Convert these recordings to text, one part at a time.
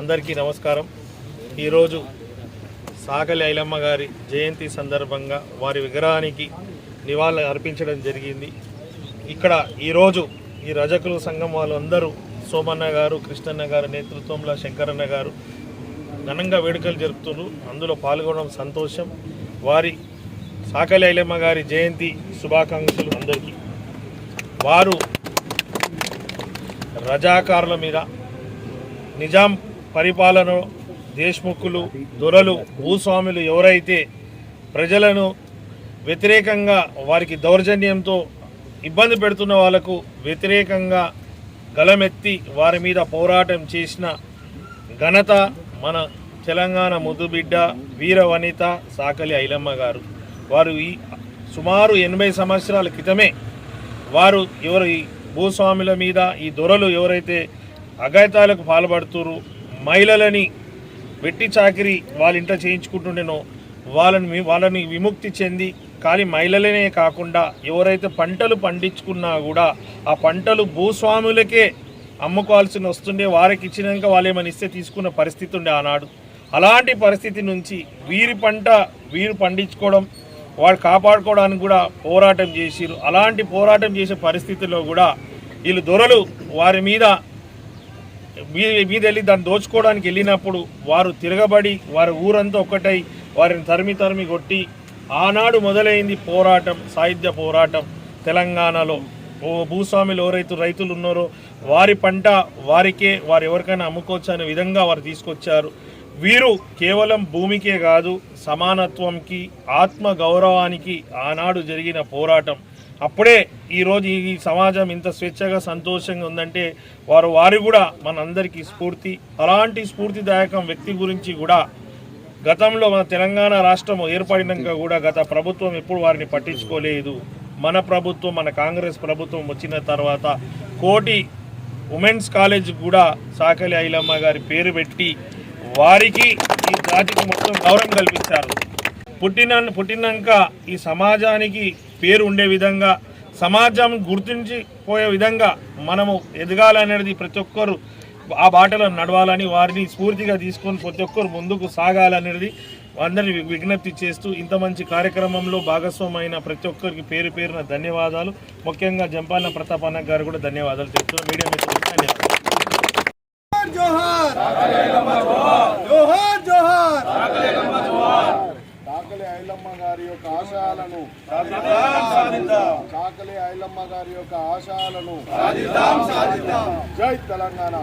అందరికీ నమస్కారం. ఈరోజు సాగలి ఐలమ్మ గారి జయంతి సందర్భంగా వారి విగ్రహానికి నివాళులు అర్పించడం జరిగింది. ఇక్కడ ఈరోజు ఈ రజకుల సంఘం వాళ్ళందరూ సోమన్న గారు కృష్ణన్న గారు నేతృత్వంలో శంకరన్న గారు ఘనంగా వేడుకలు జరుపుతున్నారు. అందులో పాల్గొనడం సంతోషం. వారి సాకలి ఐలమ్మ గారి జయంతి శుభాకాంక్షలు అందరికీ. వారు రజాకారుల మీద నిజాం పరిపాలన దేశ్ముఖులు దొరలు భూస్వాములు ఎవరైతే ప్రజలను వ్యతిరేకంగా వారికి దౌర్జన్యంతో ఇబ్బంది పెడుతున్న వాళ్ళకు వ్యతిరేకంగా గలమెత్తి వారి మీద పోరాటం చేసిన ఘనత మన తెలంగాణ ముద్దుబిడ్డ వీర వనిత సాకలి ఐలమ్మ గారు. వారు ఈ సుమారు ఎనభై సంవత్సరాల క్రితమే వారు ఎవరు ఈ భూస్వాముల మీద ఈ దొరలు ఎవరైతే అఘాయితాలకు పాల్పడుతురు మహిళలని వెట్టి చాకిరి వాళ్ళ ఇంట చేయించుకుంటుండేనో వాళ్ళని వాళ్ళని విముక్తి చెంది కానీ మహిళలనే కాకుండా ఎవరైతే పంటలు పండించుకున్నా కూడా ఆ పంటలు భూస్వాములకే అమ్ముకోవాల్సిన వస్తుండే వారికి ఇచ్చినాక వాళ్ళు ఏమని ఇస్తే తీసుకున్న పరిస్థితి ఉండే ఆనాడు. అలాంటి పరిస్థితి నుంచి వీరి పంట వీరు పండించుకోవడం వాడు కాపాడుకోవడానికి కూడా పోరాటం చేసిరు అలాంటి పోరాటం చేసే పరిస్థితిలో కూడా వీళ్ళు దొరలు వారి మీద మీద వెళ్ళి దాన్ని దోచుకోవడానికి వెళ్ళినప్పుడు వారు తిరగబడి వారి ఊరంతా ఒక్కటై వారిని తరిమి తరిమి కొట్టి ఆనాడు మొదలైంది పోరాటం సాహిత్య పోరాటం. తెలంగాణలో ఓ భూస్వాములు ఎవరైతే రైతులు ఉన్నారో వారి పంట వారికే వారు ఎవరికైనా అమ్ముకోవచ్చు అనే విధంగా వారు తీసుకొచ్చారు. వీరు కేవలం భూమికే కాదు సమానత్వంకి ఆత్మ గౌరవానికి ఆనాడు జరిగిన పోరాటం. అప్పుడే ఈరోజు ఈ సమాజం ఇంత స్వేచ్ఛగా సంతోషంగా ఉందంటే వారు వారు కూడా మనందరికీ స్ఫూర్తి. అలాంటి స్ఫూర్తిదాయకం వ్యక్తి గురించి కూడా గతంలో మన తెలంగాణ రాష్ట్రం ఏర్పడినాక కూడా గత ప్రభుత్వం ఎప్పుడు వారిని పట్టించుకోలేదు. మన ప్రభుత్వం మన కాంగ్రెస్ ప్రభుత్వం వచ్చిన తర్వాత కోటి ఉమెన్స్ కాలేజ్ కూడా సాకలి ఐలమ్మ గారి పేరు పెట్టి వారికి ఈ జాతికి మొత్తం గౌరవం కల్పించారు. పుట్టిన పుట్టినాక ఈ సమాజానికి పేరు ఉండే విధంగా సమాజం గుర్తించి పోయే విధంగా మనము ఎదగాలనేది ప్రతి ఒక్కరు ఆ బాటలో నడవాలని వారిని స్ఫూర్తిగా తీసుకొని ప్రతి ఒక్కరు ముందుకు సాగాలనేది అందరిని విజ్ఞప్తి చేస్తూ ఇంత మంచి కార్యక్రమంలో భాగస్వామైన ప్రతి ఒక్కరికి పేరు పేరున ధన్యవాదాలు. ముఖ్యంగా జంపాల ప్రతాప్ అన్న గారు కూడా ధన్యవాదాలు చెప్తున్నారు. మీడియా మిత్రులకు ధన్యవాదాలు జోహార్ జోహార్ జోహార్ చాకలి ఐలమ్మ గారి యొక్క ఆశయాలను కాకలి ఐలమ్మ గారి యొక్క ఆశయాలను జై తెలంగాణ.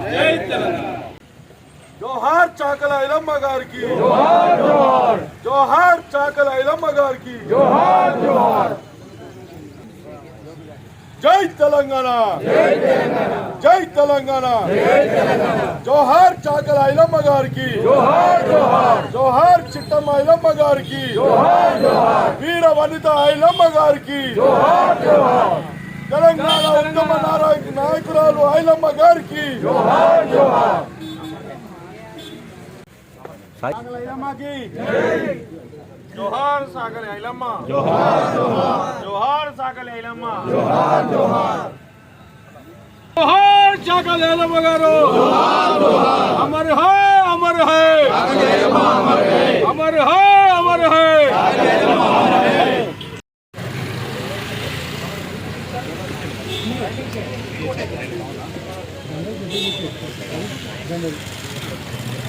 జోహార్ చాకల ఐలమ్మ గారికి. జోహార్ జోహార్ చాకల ఐలమ్మ గారికి. జోహార్ జోహార్ జై తెలంగాణ జై తెలంగాణ జోహార్ చాకల ఐలమ్మ గారికి జోహార్ జోహార్ జోహార్ చిట్టమ్మ ఐలమ్మ గారికి జోహార్ జోహార్ వీర వనిత ఐలమ్మ గారికి జోహార్ జోహార్ తెలంగాణ ఉత్తమ నారాయణ నాయకురాలు ఐలమ్మ గారికి జోహార్ జోహార్ ఐలమ్మకి జోహార్ సాగర్ ఐలమ్మ జోహార్ జోహార్ జోహార్ సాగర్ ఐలమ్మ జోహార్ జోహార్ జోహార్ సాగర్ ఐలమ్మ గారు జోహార్ జోహార్ అమర్ హై అమర్ హై అమర్ హై అమర్ హై అమర్ హై Thank you.